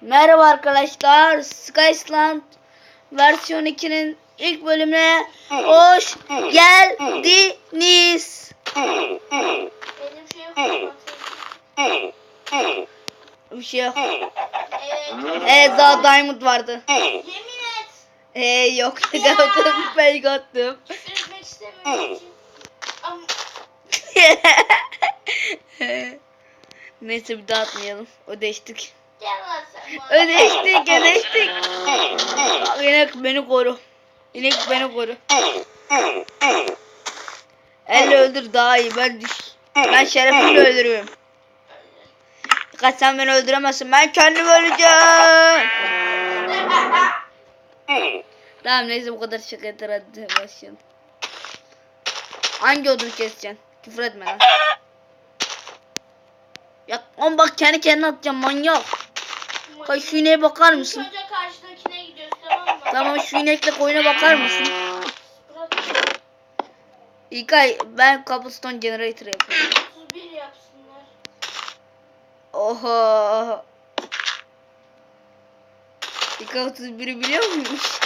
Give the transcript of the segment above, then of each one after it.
Merhaba arkadaşlar. Skyland versiyon 2'nin ilk bölümüne hoş geldiniz. Şey. Bir şey yok. Evet. Evet daha Diamond vardı. Yemin et. Ee yok. Gördüm ben gördüm. İstemiyorum Neyse bir daha atmayalım. Ödeştik. gel Ödeştik ödeştik. İnek beni koru. İnek beni koru. Elle öldür daha iyi. Ben düş. Ben şerefimle öldürüyorum. Kaç sen beni öldüremezsin. Ben kendim öleceğim. Tamam neyse bu kadar şaka yeter hadi başlayalım. Hangi odunu keseceksin? Küfür etme lan. Ya on bak kendi kendine atacağım manyak. Kay şu ineğe bakar mısın? Önce karşıdakine gidiyoruz tamam mı? Tamam şu inekle koyuna bakar mısın? İlkay ben cobblestone generator yapıyorum. 31 yapsınlar. Oha. İlkay 31'i biliyor muymuş?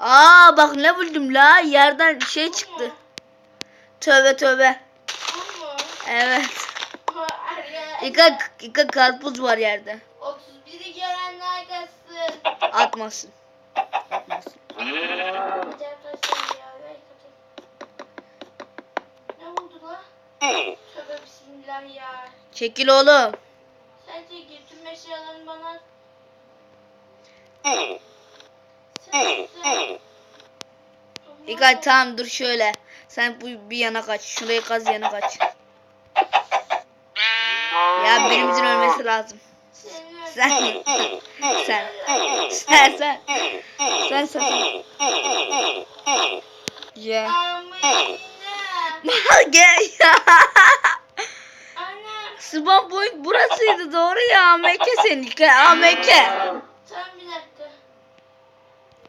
Aa bak ne buldum la yerden şey çıktı. Tövbe tövbe. Mu? Evet. İlkay, İlkay karpuz var yerde. 31'i görenler gelsin. Atmasın. Ya. like atın. Ne oldu la? Tövbe bismillah ya. Çekil oğlum. Sence getirme eşyalarını bana. Sen sen. İlkay tamam dur şöyle. Sen bu bir yana kaç. Şurayı kaz yana kaç. Ya birimizin ölmesi lazım. Sen. Sen. Sen sen. Sen sen. Ya. Gel ya. Spawn point burasıydı doğru ya. AMK senin İlkay AMK. Tamam bir dakika.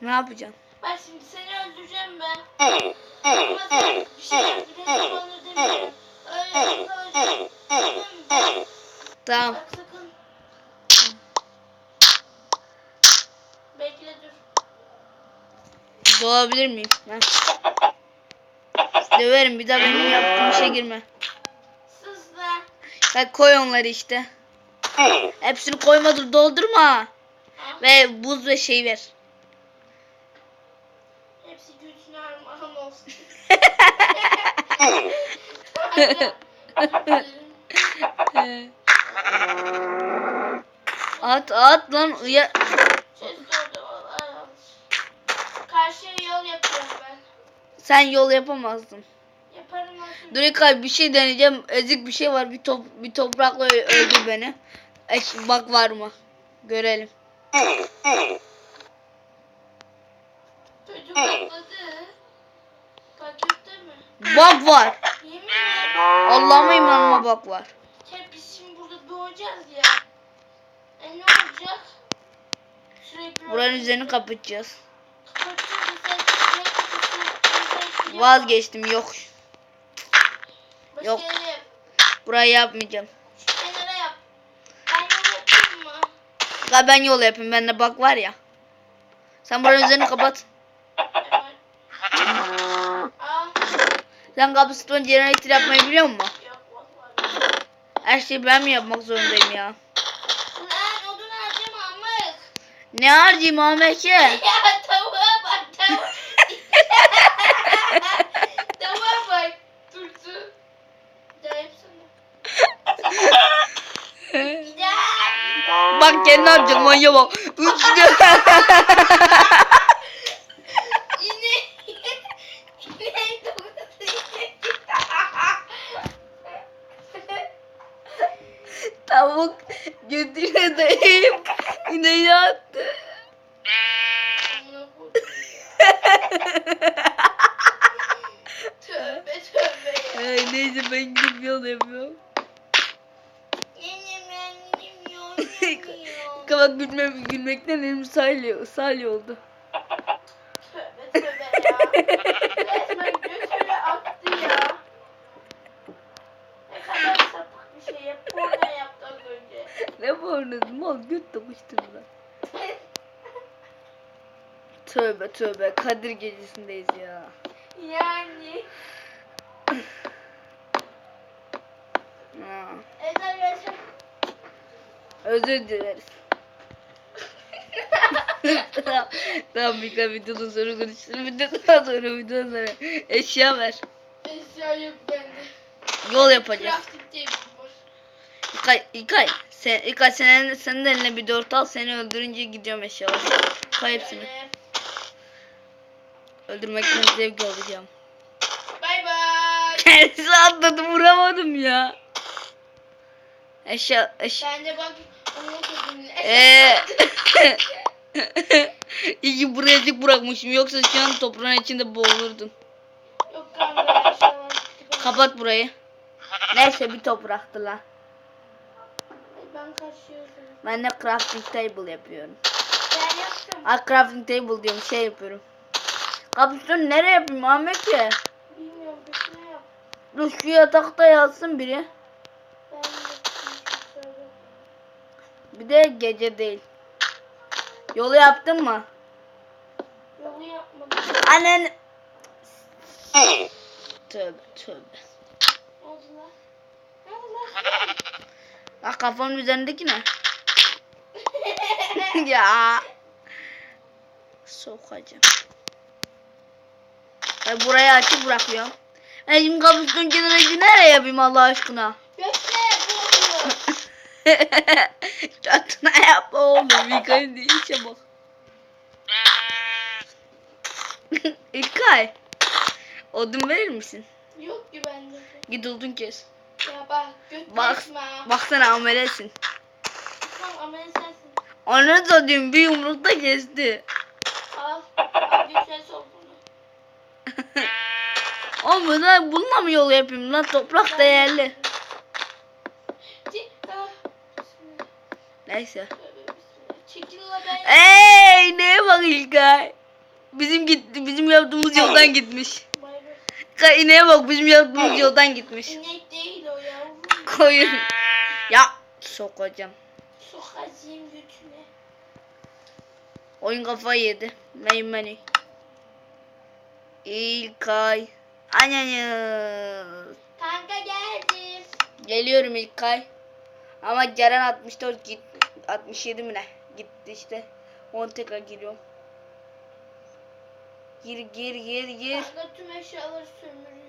Ne yapacaksın? Bak şimdi seni öldüreceğim ben. Öyle. Tamam. Bak sakın. Bekle dur. Miyim? Ha? Döverim bir daha benim yaptığım işe girme. Sus lan. Sen koy onları işte. Hepsini koymadır doldurma. Ha? Ve buz ve şey ver. At at lan uya. Karşıya yol yapıyorum ben. Sen yol yapamazdın. Yaparım nasıl? Dur İlkay bir şey deneyeceğim. Ezik bir şey var. Bir top bir toprakla ö- öldür beni. Eş, bak var mı? Görelim. Çocuk atladı. Bak var. Allah'ıma imanıma bak var. Ya biz şimdi burada doğacağız ya. E ne olacak? Sürekli Buranın üzerini kapatacağız. sürekli. Vazgeçtim yok. Başka yok. yere yap. Burayı yapmayacağım. Şu kenara yap. Ben yol yapayım mı? Ya ben yol yapayım. Bende bak var ya. Sen buranın üzerini kapat. Evet. Sen cobblestone generator yapmayı biliyor musun? Her şeyi ben mi yapmak zorundayım ya? Ne harcayayım Ahmet Ya tavuğa bak tavuk. tavuğa bak. Daha. Bak kendi yapacak manyağa bak. Üç İnek. İnek tavuk. Tavuk götüne dayayıp ineği attı. Amına koydum ya. Tövbe tövbe ya. Ay, neyse ben gidip yol yapıyorum. Yenim ben yemiyorum. yemiyorum. Kabak gülme, gülmekten elim salya, salya oldu. Tövbe tövbe ya. Resmen götüre aktı ya. oynadım. Göt tokuşturdular. Tövbe tövbe Kadir gecesindeyiz ya. Yani. Özür dileriz. tamam, tamam Mika videonun sonra konuşuruz. Videodan sonra videodan sonra. Eşya ver. Eşya yok bende. Yol yapacağız. Crafting table var. İlkay, Sen, İlkay senin, senin de eline bir dört al. Seni öldürünce gidiyorum eşyalar. Koy hepsini. Öldürmekten zevk alacağım. Bay bay. Kendisi atladı vuramadım ya. Eşya, eşya. Bence bak. Eee. İyi ki buraya bırakmışım. Yoksa şu an toprağın içinde boğulurdun. Yok kanka. Kapat burayı. Neyse bir topraktı lan. Ben kaçıyorum. Ben de crafting table yapıyorum. Ben yaptım. Ay crafting table diyorum şey yapıyorum. Kapüsünü nereye yapayım Ahmet ki? Bilmiyorum götüne yap. Dur şu yatakta yatsın biri. Ben yaptım. Şöyle. Bir de gece değil. Yolu yaptın mı? Yolu yapmadım. Annen. Tövbe tövbe. Ne oldu lan? Ne oldu lan? Bak kafamın üzerindeki ne? ya. Sokacağım. Ben burayı açık bırakıyorum. Ben şimdi kapısının kenarına nereye yapayım Allah aşkına? Çatına yap oğlum. İlkay'ın değil işe bak. İlkay. Odun verir misin? Yok ki bende. Git odun kes. Ya bak göt Bak, kesme. baksana amelesin. Tamam amel sensin. Onu da diyorum bir yumrukta kesti. Al. Al götüne sok bunu. Oğlum bununla, bununla mı yol yapayım lan? Toprak değerli. Ci- ah, bismillah, Neyse. tövbe bismillah. Çekil la ben. Ey neye bak İlkay. Bizim gitti, bizim yaptığımız yoldan gitmiş. Bay bay. İlkay ineğe bak bizim yaptığımız yoldan gitmiş. İnek değil. Koyun. Ya sokacağım. Sokacağım götüne. Oyun kafayı yedi. Meymeni. İlkay. Anyanı. Kanka geldim. Geliyorum İlkay. Ama Ceren 64 git 67 mi ne? Gitti işte. Onu tekrar giriyorum. Gir gir gir gir. Kanka tüm eşyaları sömürüyorum.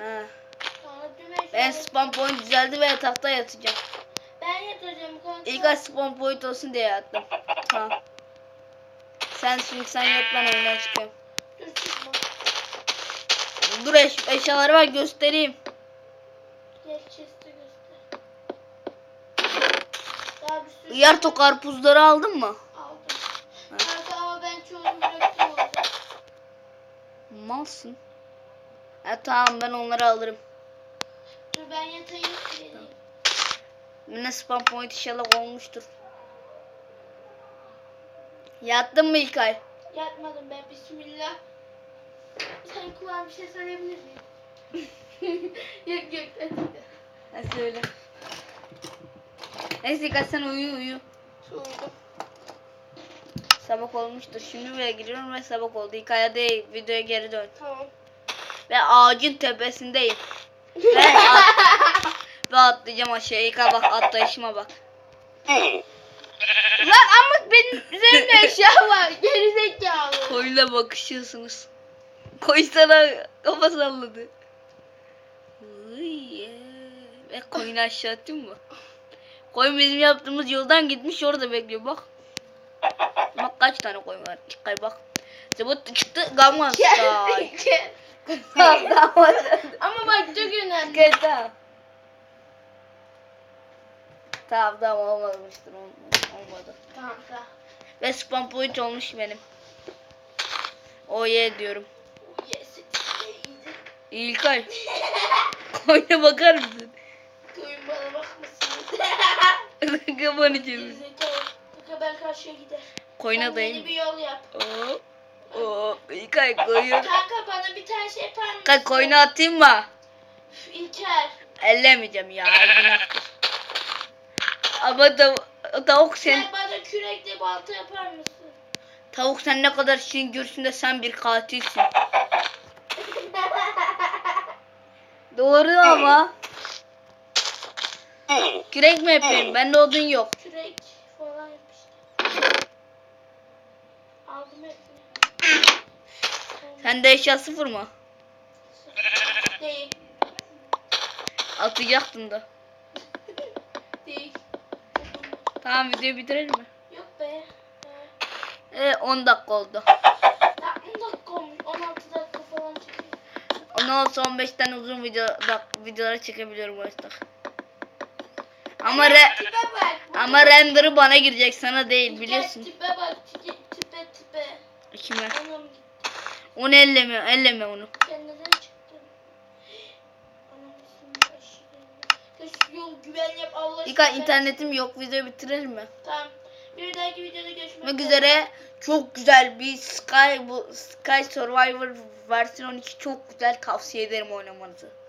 Ha. Ben spam point düzeldi ve yatakta yatacağım. Ben yatacağım kanka. İlk spam point olsun diye yattım. Ha. Sen şimdi sen yat ben oyundan çıkıyorum. Dur çıkma. Dur eş eşyaları var göstereyim. Gel chest'e göster. Daha bir sürü karpuzları aldın mı? aldım. Kanka ama ben çoğunu bıraktım orada. Malsın. Ha tamam ben onları alırım. Dur ben yatayım geleyim. Yine spam point inşallah olmuştur. Yattın mı İlkay? Yatmadım ben bismillah. Sen kulağına bir şey söyleyebilir miyim? yok yok hadi. Ha söyle. Neyse İlkay sen uyu uyu. Soğudum. Sabah olmuştur. Şimdi buraya giriyorum ve sabah oldu. İlkay'a değil videoya geri dön. Tamam. Ve ağacın tepesindeyim. ve, at, ve atlayacağım aşağıya. İlkay bak atlayışıma bak. Lan ama benim üzerimde eşya var. Gerizekalı. Koyuyla bakışıyorsunuz. Koy sana kafa salladı. Yeah. Ve koyunu aşağı atayım mı? Koyun bizim yaptığımız yoldan gitmiş orada bekliyor bak. Bak kaç tane koyun var. Çıkar bak. Zıbıt çıktı gamaz. Gamaz. Ama bak çok önemli. Gel tamam. Tamam olmamıştır olmadı. Tamam tamam. Ve spam point olmuş benim. O ye diyorum. Yes. İlkay. Koyuna bakar mısın? Koyun bana bakmasın. Çevir. Gerizekalı. Kanka ben karşıya gider. Koyuna dayım. yeni bir yol yap. Oo. Oo. İlkay koyun. Kanka bana bir tane şey yapar mısın? İlkay koyuna atayım mı? Üf, İlker. Ellemeyeceğim ya. Ama tav- tavuk sen Sen bana kürekle balta yapar mısın? tavuk sen ne kadar şirin görsün de sen bir katilsin. Doğru ama. Kürek mi yapayım? Bende odun yok. Kürek falan yapıştı. Aldım hepsini. Sende eşya sıfır mı? Değil. Atacaktın da. Değil. Tamam videoyu bitirelim mi? Yok be. E 10 dakika oldu. Ya 10 dakika olmuş. 16 dakika falan çekiyor. Ondan olsa 15 tane uzun video dak, videolara çekebiliyorum artık. Ama re, Tipe bak. ama render'ı bana girecek sana değil Gel biliyorsun. Tipe bak. Tipe tipe. tipe. Kime? Anam Onu elleme, elleme onu. sen neden yol güven yap Allah internetim yok videoyu bitirelim mi? Tamam. Bir dahaki videoda görüşmek Görüşmek üzere. Çok güzel bir Sky bu Sky Survivor versiyon 2 çok güzel tavsiye ederim oynamanızı.